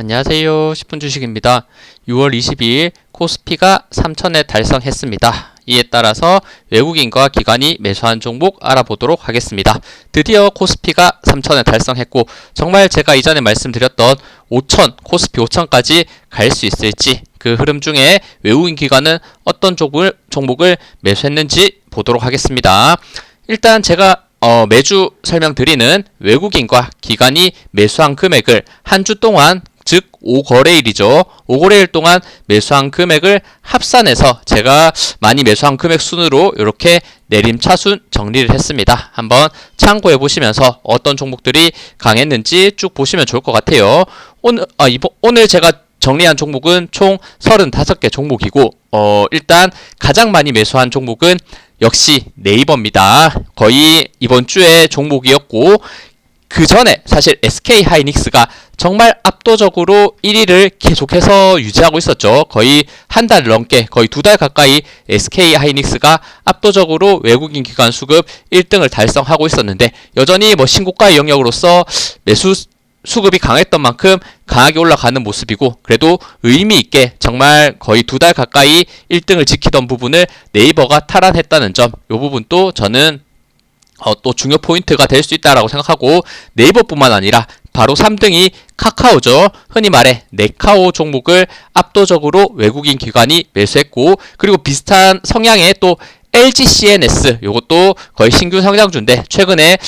안녕하세요. 10분 주식입니다. 6월 22일 코스피가 3천에 달성했습니다. 이에 따라서 외국인과 기관이 매수한 종목 알아보도록 하겠습니다. 드디어 코스피가 3천에 달성했고 정말 제가 이전에 말씀드렸던 5천, 코스피 5천까지 갈 수 있을지 그 흐름 중에 외국인 기관은 어떤 종목을, 종목을 매수했는지 보도록 하겠습니다. 일단 제가 어, 매주 설명드리는 외국인과 기관이 매수한 금액을 한 주 동안 즉 5거래일이죠. 5거래일 동안 매수한 금액을 합산해서 제가 많이 매수한 금액 순으로 이렇게 내림차순 정리를 했습니다. 한번 참고해 보시면서 어떤 종목들이 강했는지 쭉 보시면 좋을 것 같아요. 오늘 아, 이번, 오늘 제가 정리한 종목은 총 35개 종목이고 어, 일단 가장 많이 매수한 종목은 역시 네이버입니다. 거의 이번 주에 종목이었고 그 전에 사실 SK 하이닉스가 정말 압도적으로 1위를 계속해서 유지하고 있었죠. 거의 한 달 넘게, 거의 두 달 가까이 SK 하이닉스가 압도적으로 외국인 기관 수급 1등을 달성하고 있었는데 여전히 뭐 신고가의 영역으로서 매수 수급이 강했던 만큼 강하게 올라가는 모습이고 그래도 의미 있게 정말 거의 두 달 가까이 1등을 지키던 부분을 네이버가 탈환했다는 점, 이 부분도 저는 어, 또 중요 포인트가 될 수 있다라고 생각하고 네이버뿐만 아니라 바로 3등이 카카오죠. 흔히 말해 네카오 종목을 압도적으로 외국인 기관이 매수했고 그리고 비슷한 성향의 또 LG CNS 요것도 거의 신규 성장주인데 최근에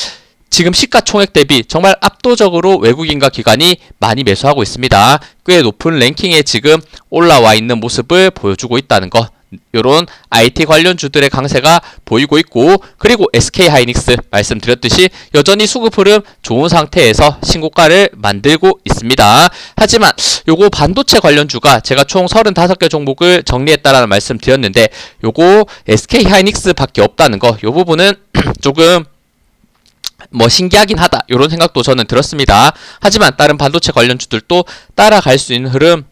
지금 시가총액 대비 정말 압도적으로 외국인과 기관이 많이 매수하고 있습니다. 꽤 높은 랭킹에 지금 올라와 있는 모습을 보여주고 있다는 것. 요런 IT 관련 주들의 강세가 보이고 있고 그리고 SK 하이닉스 말씀드렸듯이 여전히 수급 흐름 좋은 상태에서 신고가를 만들고 있습니다. 하지만 요거 반도체 관련 주가 제가 총 35개 종목을 정리했다라는 말씀 드렸는데 요거 SK 하이닉스 밖에 없다는 거 요 부분은 조금 뭐 신기하긴 하다 이런 생각도 저는 들었습니다. 하지만 다른 반도체 관련 주들도 따라갈 수 있는 흐름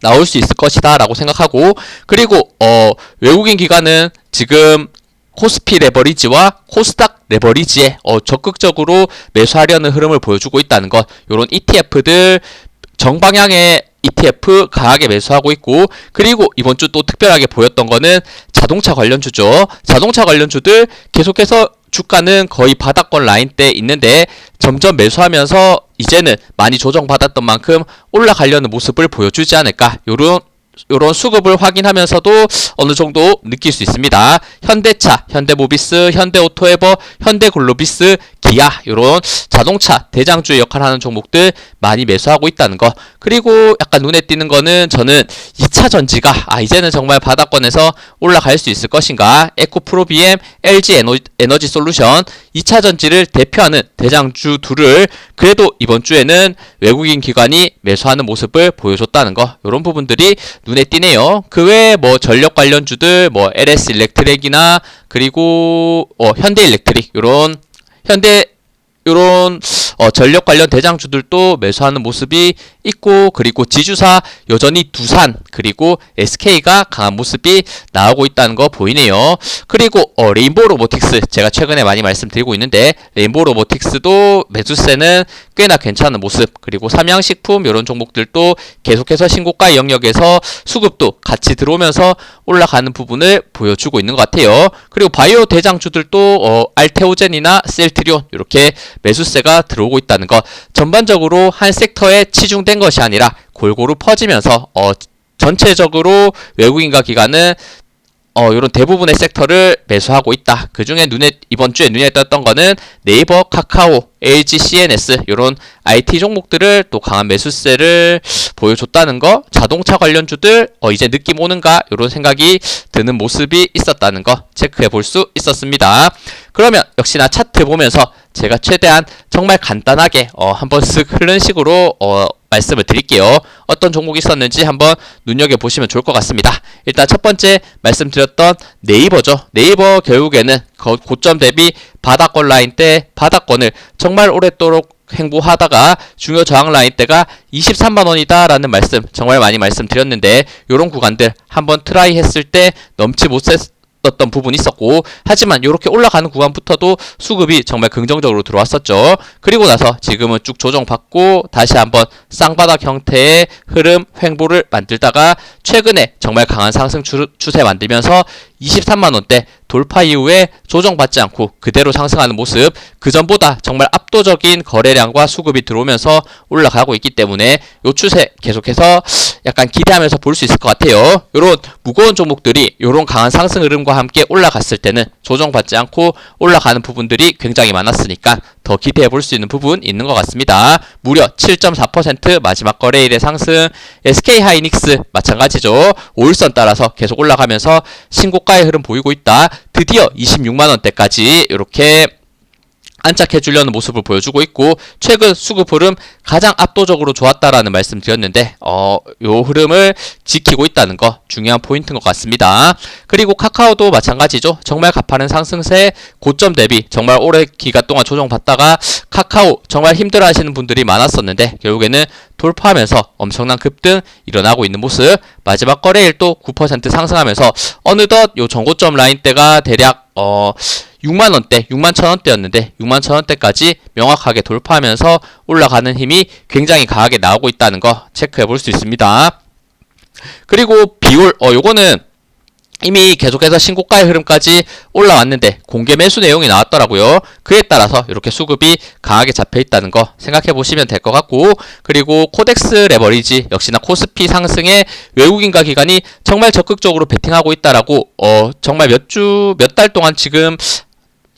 나올 수 있을 것이다 라고 생각하고 그리고 어 외국인 기관은 지금 코스피 레버리지와 코스닥 레버리지에 어 적극적으로 매수하려는 흐름을 보여주고 있다는 것 요런 ETF들 정방향의 ETF 강하게 매수하고 있고 그리고 이번 주 또 특별하게 보였던 거는 자동차 관련주죠. 자동차 관련주들 계속해서 주가는 거의 바닥권 라인대 있는데 점점 매수하면서 이제는 많이 조정받았던 만큼 올라가려는 모습을 보여주지 않을까. 요런 요런 수급을 확인하면서도 어느 정도 느낄 수 있습니다. 현대차, 현대모비스, 현대오토에버, 현대글로비스, 기아 요런 자동차 대장주의 역할을 하는 종목들 많이 매수하고 있다는 거. 그리고 약간 눈에 띄는 거는 저는 2차 전지가 아 이제는 정말 바닥권에서 올라갈 수 있을 것인가? 에코프로 BM, LG 에너지 솔루션 2차 전지를 대표하는 대장주 둘을 그래도 이번 주에는 외국인 기관이 매수하는 모습을 보여줬다는 거. 요런 부분들이 눈에 띄네요. 그 외에 뭐 전력 관련 주들 뭐 LS 일렉트릭이나 그리고 어 현대 일렉트릭 요런 현대 요런 어, 전력 관련 대장주들도 매수하는 모습이 있고 그리고 지주사 여전히 두산 그리고 SK가 강한 모습이 나오고 있다는 거 보이네요. 그리고 어, 레인보우 로보틱스 제가 최근에 많이 말씀드리고 있는데 레인보우 로보틱스도 매수세는 꽤나 괜찮은 모습 그리고 삼양식품 이런 종목들도 계속해서 신고가 영역에서 수급도 같이 들어오면서 올라가는 부분을 보여주고 있는 것 같아요. 그리고 바이오 대장주들도 어, 알테오젠이나 셀트리온 이렇게 매수세가 들어오고 있다는 것 전반적으로 한 섹터에 치중된 것이 아니라 골고루 퍼지면서 어, 전체적으로 외국인과 기관은 어, 요런 대부분의 섹터를 매수하고 있다. 그 중에 눈에, 이번 주에 눈에 떴던 거는 네이버, 카카오, LG, CNS, 요런 IT 종목들을 또 강한 매수세를 보여줬다는 거, 자동차 관련주들, 어, 이제 느낌 오는가, 요런 생각이 드는 모습이 있었다는 거 체크해 볼 수 있었습니다. 그러면 역시나 차트 보면서 제가 최대한 정말 간단하게, 어, 한번 쓱 흐르는 식으로, 어, 말씀을 드릴게요. 어떤 종목이 있었는지 한번 눈여겨보시면 좋을 것 같습니다. 일단 첫 번째 말씀드렸던 네이버죠. 네이버 결국에는 고점 대비 바닥권 라인 때 바닥권을 정말 오랫도록 행보하다가 중요 저항 라인 때가 23만 원이다 라는 말씀 정말 많이 말씀드렸는데 이런 구간들 한번 트라이 했을 때 넘지 못했 던 부분이 있었고 하지만 이렇게 올라가는 구간부터도 수급이 정말 긍정적으로 들어왔었죠. 그리고 나서 지금은 쭉 조정받고 다시 한번 쌍바닥 형태의 흐름 횡보를 만들다가 최근에 정말 강한 상승 주- 추세 만들면서 23만 원대 돌파 이후에 조정받지 않고 그대로 상승하는 모습 그 전보다 정말 압도적인 거래량과 수급이 들어오면서 올라가고 있기 때문에 요 추세 계속해서 약간 기대하면서 볼 수 있을 것 같아요. 요런 무거운 종목들이 요런 강한 상승 흐름과 함께 올라갔을 때는 조정받지 않고 올라가는 부분들이 굉장히 많았으니까 더 기대해 볼 수 있는 부분 있는 것 같습니다. 무려 7.4% 마지막 거래일의 상승 SK 하이닉스 마찬가지죠. 5일선 따라서 계속 올라가면서 신고가 의 흐름 보이고 있다. 드디어 26만 원대까지 이렇게 안착해 주려는 모습을 보여주고 있고 최근 수급 흐름 가장 압도적으로 좋았다라는 말씀 드렸는데 어, 요 흐름을 지키고 있다는 거 중요한 포인트인 것 같습니다. 그리고 카카오도 마찬가지죠. 정말 가파른 상승세 고점 대비 정말 오래 기간 동안 조정받다가 카카오 정말 힘들어 하시는 분들이 많았었는데 결국에는 돌파하면서 엄청난 급등 일어나고 있는 모습 마지막 거래일 또9% 상승하면서 어느덧 요 전고점 라인대가 대략 어 6만 원대, 6만 천 원대였는데 6만 천 원대까지 명확하게 돌파하면서 올라가는 힘이 굉장히 강하게 나오고 있다는 거 체크해 볼 수 있습니다. 그리고 비율 어 요거는 이미 계속해서 신고가의 흐름까지 올라왔는데 공개 매수 내용이 나왔더라고요. 그에 따라서 이렇게 수급이 강하게 잡혀 있다는 거 생각해 보시면 될 것 같고 그리고 코덱스 레버리지 역시나 코스피 상승에 외국인과 기관이 정말 적극적으로 베팅하고 있다라고 어 정말 몇 주 몇 달 동안 지금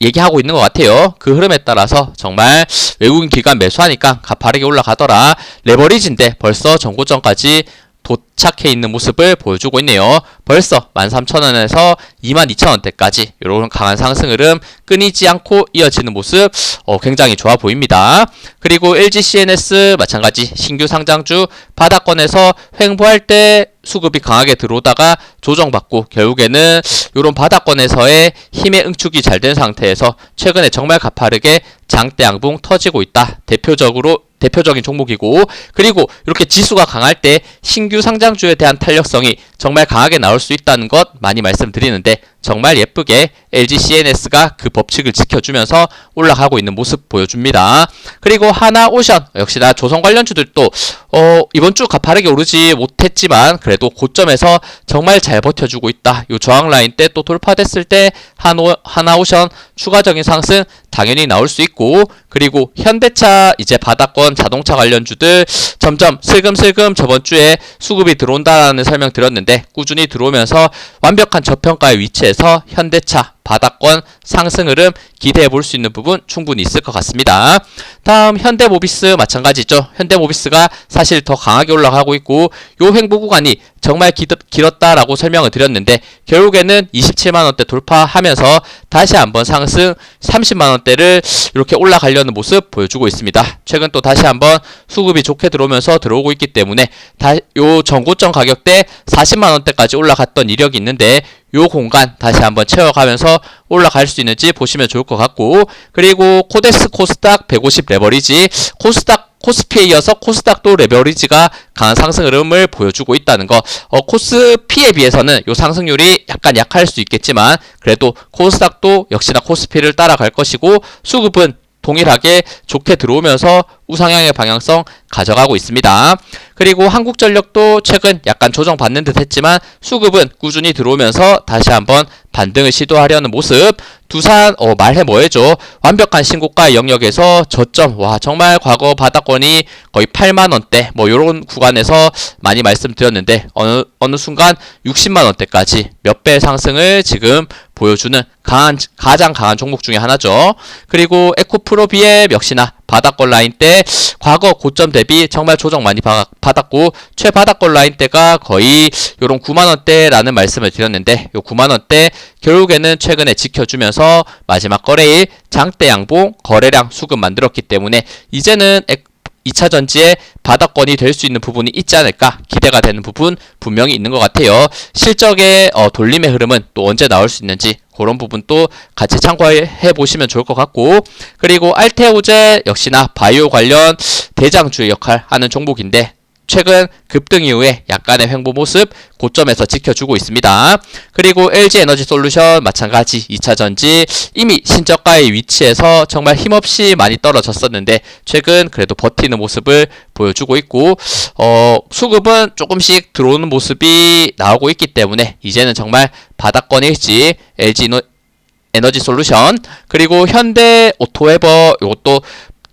얘기하고 있는 것 같아요. 그 흐름에 따라서 정말 외국인 기관 매수하니까 가파르게 올라가더라. 레버리지인데 벌써 전고점까지 도착해 있는 모습을 보여주고 있네요. 벌써 13,000원에서 22,000원대까지 이런 강한 상승 흐름 끊이지 않고 이어지는 모습 어, 굉장히 좋아 보입니다. 그리고 LG CNS 마찬가지 신규 상장주 바닥권에서 횡보할 때 수급이 강하게 들어오다가 조정받고 결국에는 이런 바닥권에서의 힘의 응축이 잘 된 상태에서 최근에 정말 가파르게 장대 양봉 터지고 있다. 대표적으로 대표적인 종목이고 그리고 이렇게 지수가 강할 때 신규 상장주에 대한 탄력성이 정말 강하게 나올 수 있다는 것 많이 말씀드리는데 정말 예쁘게 LG CNS가 그 법칙을 지켜주면서 올라가고 있는 모습 보여줍니다. 그리고 하나 오션 역시나 조선 관련주들도 어, 이번 주 가파르게 오르지 못했지만 그래도 고점에서 정말 잘 버텨주고 있다. 이 저항 라인 때 또 돌파됐을 때 하노, 하나 오션 추가적인 상승 당연히 나올 수 있고 그리고 현대차 이제 바닥권 자동차 관련주들 점점 슬금슬금 저번 주에 수급이 들어온다라는 설명 드렸는데 꾸준히 들어오면서 완벽한 저평가의 위치에 서 현대차 바닥권 상승 흐름 기대해 볼 수 있는 부분 충분히 있을 것 같습니다. 다음 현대모비스 마찬가지죠. 현대모비스가 사실 더 강하게 올라가고 있고 요 횡보 구간이 정말 기, 길었다라고 설명을 드렸는데 결국에는 27만 원대 돌파하면서 다시 한번 상승 30만 원대를 이렇게 올라가려는 모습 보여주고 있습니다. 최근 또 다시 한번 수급이 좋게 들어오면서 들어오고 있기 때문에 다, 요 전고점 가격대 40만 원대까지 올라갔던 이력이 있는데 요 공간 다시 한번 채워가면서 올라갈 수 있는지 보시면 좋을 것 같고 그리고 코데스 코스닥 150 레버리지 코스닥 코스피에 이어서 코스닥도 레버리지가 강한 상승 흐름을 보여주고 있다는 거. 어, 코스피에 비해서는 요 상승률이 약간 약할 수 있겠지만 그래도 코스닥도 역시나 코스피를 따라갈 것이고 수급은 동일하게 좋게 들어오면서 우상향의 방향성 가져가고 있습니다. 그리고 한국전력도 최근 약간 조정받는 듯 했지만 수급은 꾸준히 들어오면서 다시 한번 반등을 시도하려는 모습. 두산 어, 말해 뭐해죠. 완벽한 신고가 영역에서 저점 와 정말 과거 바닥권이 거의 8만 원대 뭐 요런 구간에서 많이 말씀드렸는데 어느 어느 순간 60만 원대까지 몇 배 상승을 지금 보여주는 강한 가장 강한 종목 중에 하나죠. 그리고 에코프로비에 역시나 바닥권 라인 때 과거 고점 대비 정말 조정 많이 받- 받았고 최바닥권 라인 때가 거의 요런 9만 원대라는 말씀을 드렸는데 요 9만 원대 결국에는 최근에 지켜주면서 마지막 거래일 장대 양봉 거래량 수급 만들었기 때문에 이제는 에- 2차 전지의 바닥권이 될 수 있는 부분이 있지 않을까 기대가 되는 부분 분명히 있는 것 같아요. 실적의 어, 돌림의 흐름은 또 언제 나올 수 있는지 그런 부분도 같이 참고해 보시면 좋을 것 같고 그리고 알테오제 역시나 바이오 관련 대장주 역할 하는 종목인데 최근 급등 이후에 약간의 횡보 모습 고점에서 지켜주고 있습니다. 그리고 LG 에너지 솔루션 마찬가지 2차 전지 이미 신저가의 위치에서 정말 힘없이 많이 떨어졌었는데 최근 그래도 버티는 모습을 보여주고 있고 어, 수급은 조금씩 들어오는 모습이 나오고 있기 때문에 이제는 정말 바닥권일지 LG 에너지 솔루션 그리고 현대 오토웨버 이것도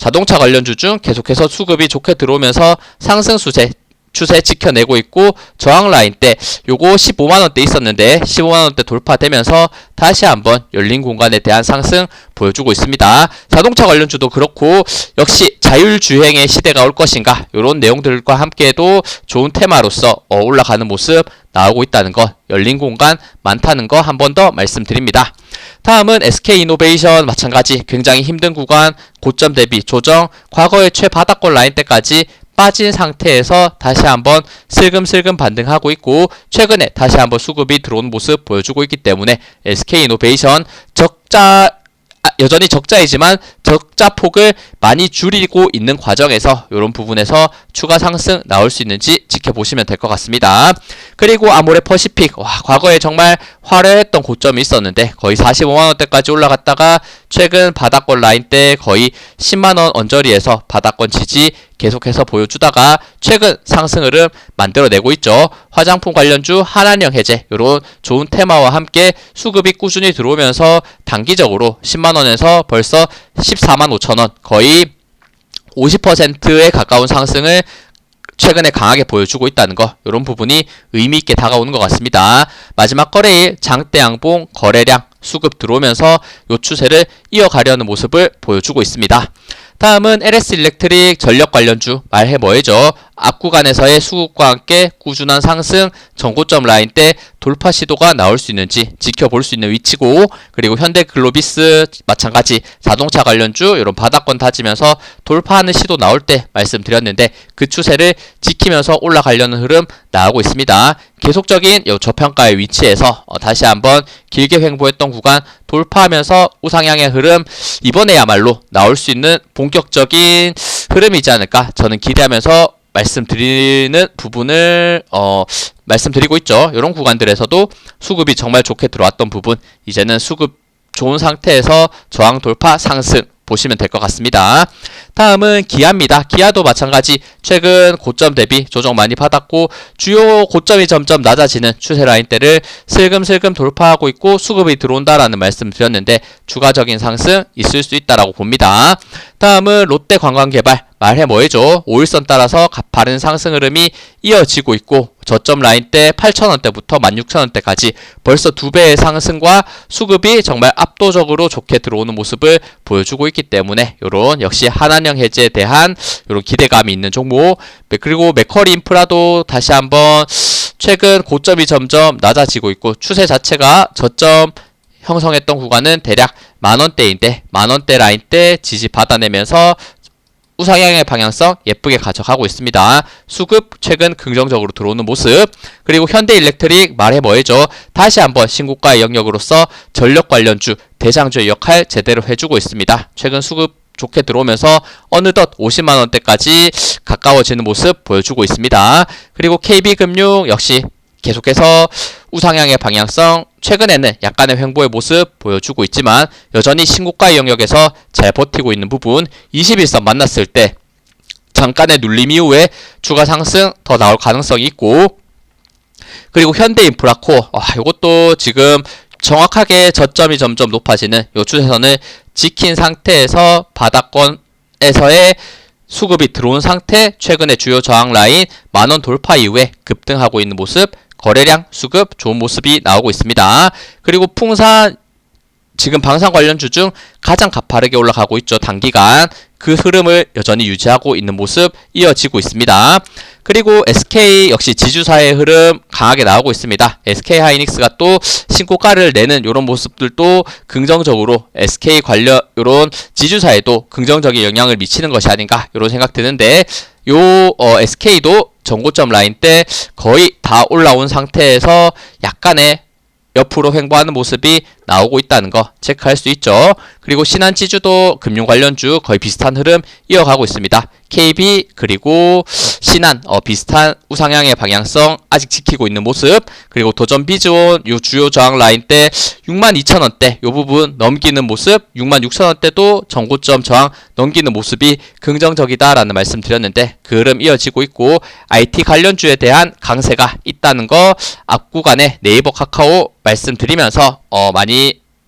자동차 관련주 중 계속해서 수급이 좋게 들어오면서 상승 추세 추세 지켜내고 있고 저항 라인 때 요거 15만 원대 있었는데 15만 원대 돌파되면서 다시 한번 열린 공간에 대한 상승 보여주고 있습니다. 자동차 관련주도 그렇고 역시 자율주행의 시대가 올 것인가 이런 내용들과 함께도 좋은 테마로서 어, 올라가는 모습 나오고 있다는 것 열린 공간 많다는 거 한 번 더 말씀드립니다. 다음은 SK 이노베이션 마찬가지 굉장히 힘든 구간 고점 대비 조정 과거의 최바닥권 라인 때까지 빠진 상태에서 다시 한번 슬금슬금 반등하고 있고 최근에 다시 한번 수급이 들어온 모습 보여주고 있기 때문에 SK 이노베이션 적자 아, 여전히 적자이지만 적자 폭을 많이 줄이고 있는 과정에서 이런 부분에서 추가 상승 나올 수 있는지 지켜보시면 될 것 같습니다. 그리고 아모레 퍼시픽 와, 과거에 정말 화려했던 고점이 있었는데 거의 45만 원대까지 올라갔다가 최근 바닥권 라인 때 거의 10만 원 언저리에서 바닥권 지지 계속해서 보여주다가 최근 상승 흐름 만들어내고 있죠. 화장품 관련주 한한령 해제 이런 좋은 테마와 함께 수급이 꾸준히 들어오면서 단기적으로 10만 원에서 벌써 14만 5천 원 거의 50%에 가까운 상승을 최근에 강하게 보여주고 있다는 거 이런 부분이 의미 있게 다가오는 것 같습니다. 마지막 거래일 장대 양봉 거래량 수급 들어오면서 요 추세를 이어가려는 모습을 보여주고 있습니다. 다음은 LS 일렉트릭 전력 관련주 말해 뭐해죠. 앞 구간에서의 수급과 함께 꾸준한 상승 전고점 라인 때 돌파 시도가 나올 수 있는지 지켜볼 수 있는 위치고 그리고 현대 글로비스 마찬가지 자동차 관련주 이런 바닥권 다지면서 돌파하는 시도 나올 때 말씀드렸는데 그 추세를 지키면서 올라가려는 흐름 나오고 있습니다. 계속적인 요 저평가의 위치에서 어, 다시 한번 길게 횡보했던 구간 돌파하면서 우상향의 흐름 이번에야말로 나올 수 있는 본격적인 흐름이지 않을까 저는 기대하면서 말씀드리는 부분을 어 말씀드리고 있죠. 이런 구간들에서도 수급이 정말 좋게 들어왔던 부분 이제는 수급 좋은 상태에서 저항 돌파 상승 보시면 될 것 같습니다. 다음은 기아입니다. 기아도 마찬가지 최근 고점 대비 조정 많이 받았고 주요 고점이 점점 낮아지는 추세 라인대를 슬금슬금 돌파하고 있고 수급이 들어온다라는 말씀 드렸는데 추가적인 상승 있을 수 있다라고 봅니다. 다음은 롯데 관광개발 말해 뭐해죠. 5일선 따라서 가파른 상승 흐름이 이어지고 있고 저점 라인 때 8,000원대부터 16,000원대까지 벌써 두 배의 상승과 수급이 정말 압도적으로 좋게 들어오는 모습을 보여주고 있기 때문에 이런 역시 한한령 해제에 대한 이런 기대감이 있는 종목. 네, 그리고 맥커리 인프라도 다시 한번 최근 고점이 점점 낮아지고 있고 추세 자체가 저점 형성했던 구간은 대략 만원대인데 만원대 라인 때 지지 받아내면서 우상향의 방향성 예쁘게 가져가고 있습니다. 수급 최근 긍정적으로 들어오는 모습 그리고 현대일렉트릭 말해 뭐해죠 다시 한번 신고가의 영역으로서 전력 관련주 대장주의 역할 제대로 해주고 있습니다. 최근 수급 좋게 들어오면서 어느덧 50만 원대까지 가까워지는 모습 보여주고 있습니다. 그리고 KB금융 역시 계속해서 우상향의 방향성 최근에는 약간의 횡보의 모습 보여주고 있지만 여전히 신고가의 영역에서 잘 버티고 있는 부분 21선 만났을 때 잠깐의 눌림 이후에 추가 상승 더 나올 가능성이 있고 그리고 현대인프라코 아, 이것도 지금 정확하게 저점이 점점 높아지는 요 추세선을 지킨 상태에서 바닥권에서의 수급이 들어온 상태 최근의 주요 저항 라인 만원 돌파 이후에 급등하고 있는 모습 거래량 수급 좋은 모습이 나오고 있습니다. 그리고 풍산 지금 방산 관련주 중 가장 가파르게 올라가고 있죠. 단기간 그 흐름을 여전히 유지하고 있는 모습 이어지고 있습니다. 그리고 SK 역시 지주사의 흐름 강하게 나오고 있습니다. SK 하이닉스가 또 신고가를 내는 이런 모습들도 긍정적으로 SK 관련 이런 지주사에도 긍정적인 영향을 미치는 것이 아닌가 이런 생각 드는데 요 어, SK도 전고점 라인 때 거의 다 올라온 상태에서 약간의 옆으로 횡보하는 모습이 나오고 있다는 거 체크할 수 있죠. 그리고 신한지주도 금융 관련주 거의 비슷한 흐름 이어가고 있습니다. KB 그리고 신한 어, 비슷한 우상향의 방향성 아직 지키고 있는 모습 그리고 도전 비즈온 요 주요 저항 라인 때 62,000원대 요 부분 넘기는 모습 66,000원대도 전고점 저항 넘기는 모습이 긍정적이다라는 말씀 드렸는데 그 흐름 이어지고 있고 IT 관련주에 대한 강세가 있다는 거 앞 구간에 네이버 카카오 말씀드리면서 어, 많이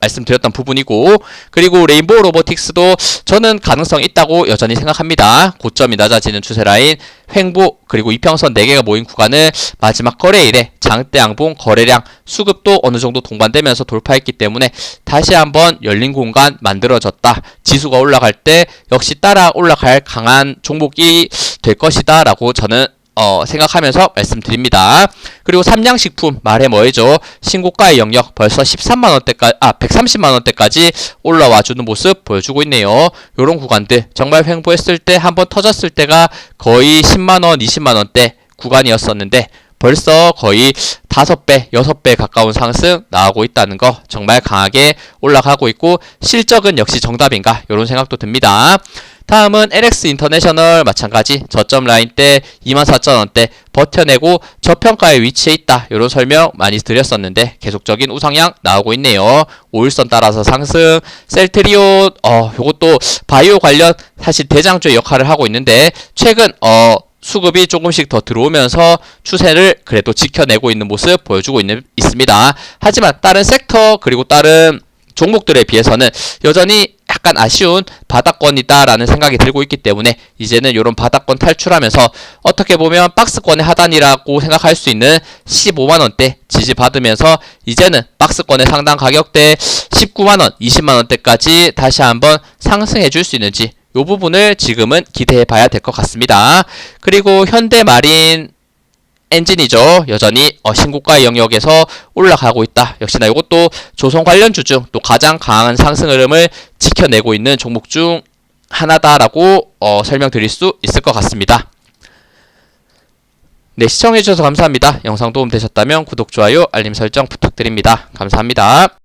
말씀드렸던 부분이고 그리고 레인보우 로보틱스도 저는 가능성 있다고 여전히 생각합니다. 고점이 낮아지는 추세 라인 횡보 그리고 이평선 4개가 모인 구간을 마지막 거래일에 장대 양봉 거래량 수급도 어느 정도 동반되면서 돌파했기 때문에 다시 한번 열린 공간 만들어졌다. 지수가 올라갈 때 역시 따라 올라갈 강한 종목이 될 것이다 라고 저는 어, 생각하면서 말씀드립니다. 그리고 삼양식품 말해 뭐해죠? 신고가의 영역 벌써 13만 원대까지 아 130만 원대까지 올라와 주는 모습 보여주고 있네요. 요런 구간들 정말 횡보했을 때 한번 터졌을 때가 거의 10만 원, 20만 원대 구간이었었는데 벌써 거의 5배, 6배 가까운 상승 나오고 있다는 거 정말 강하게 올라가고 있고 실적은 역시 정답인가 이런 생각도 듭니다. 다음은 LX 인터내셔널 마찬가지. 저점 라인 때 24,000원대 버텨내고 저평가에 위치해 있다. 이런 설명 많이 드렸었는데 계속적인 우상향 나오고 있네요. 5일선 따라서 상승. 셀트리온 어 요것도 바이오 관련 사실 대장주의 역할을 하고 있는데 최근 어 수급이 조금씩 더 들어오면서 추세를 그래도 지켜내고 있는 모습 보여주고 있는, 있습니다. 하지만 다른 섹터 그리고 다른 종목들에 비해서는 여전히 약간 아쉬운 바닥권이다라는 생각이 들고 있기 때문에 이제는 이런 바닥권 탈출하면서 어떻게 보면 박스권의 하단이라고 생각할 수 있는 15만원대 지지받으면서 이제는 박스권의 상당 가격대 19만원, 20만원대까지 다시 한번 상승해 줄 수 있는지 이 부분을 지금은 기대해 봐야 될 것 같습니다. 그리고 현대마린 엔진이죠. 여전히 어, 신고가의 영역에서 올라가고 있다. 역시나 이것도 조선 관련 주 중 또 가장 강한 상승 흐름을 지켜내고 있는 종목 중 하나다라고 어, 설명드릴 수 있을 것 같습니다. 네, 시청해주셔서 감사합니다. 영상 도움 되셨다면 구독, 좋아요, 알림 설정 부탁드립니다. 감사합니다.